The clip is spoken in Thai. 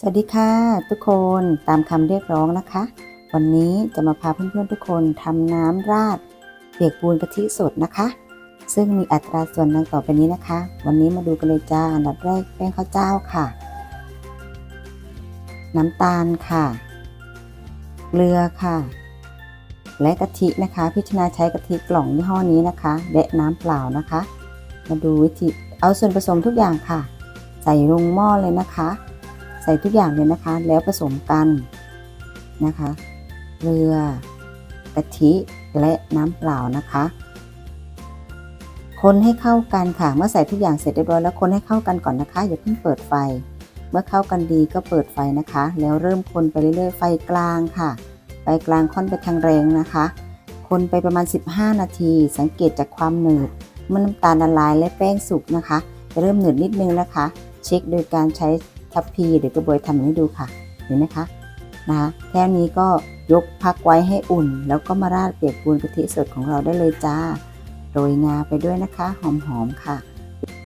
สวัสดีค่ะทุกคนตามคำเรียกร้องนะคะ วันนี้จะมาพาเพื่อนๆทุกคนทำน้ำราดเปียกปูนกะทิสดนะคะ ซึ่งมีอัตราส่วนดังต่อไปนี้นะคะ วันนี้มาดูกันเลยจ้าอันดับแรกแป้งข้าวเจ้าค่ะ น้ำตาลค่ะเกลือค่ะ และกะทินะคะ พิจารณาใช้กะทิกล่องยี่ห้อนี้นะคะ และน้ำเปล่านะคะ มาดูวิธีเอาส่วนผสมทุกอย่างค่ะ ใส่ลงหม้อเลยนะคะ ใส่ทุกอย่างเลยนะคะ แล้วผสมกันนะคะเกลือกะทิและน้ำเปล่านะคะ คนให้เข้ากันค่ะ เมื่อใส่ทุกอย่างเสร็จเรียบร้อยแล้วคนให้เข้ากันก่อนนะคะอย่าเพิ่งเปิดไฟ เมื่อเข้ากันดีก็เปิดไฟนะคะ แล้วเริ่มคนไปเรื่อยๆ ไฟกลางค่ะ ไฟกลางค่อนไปทางแรงนะคะ คนไปประมาณ 15 นาที สังเกตจากความหนืดเมื่อน้ำตาลละลายและแป้งสุกนะคะจะเริ่มหนืดนิดนึงนะคะ เช็คโดยการใช้ ทัพพีเดี๋ยวกระบวยทำให้ดูค่ะ เห็นไหมคะนะคะแค่นี้ก็ยกพักไว้ให้อุ่น แล้วก็มาราดเปียกปูนกะทิสดของเราได้เลยจ้าโรยงาไปด้วยนะคะ หอมๆค่ะ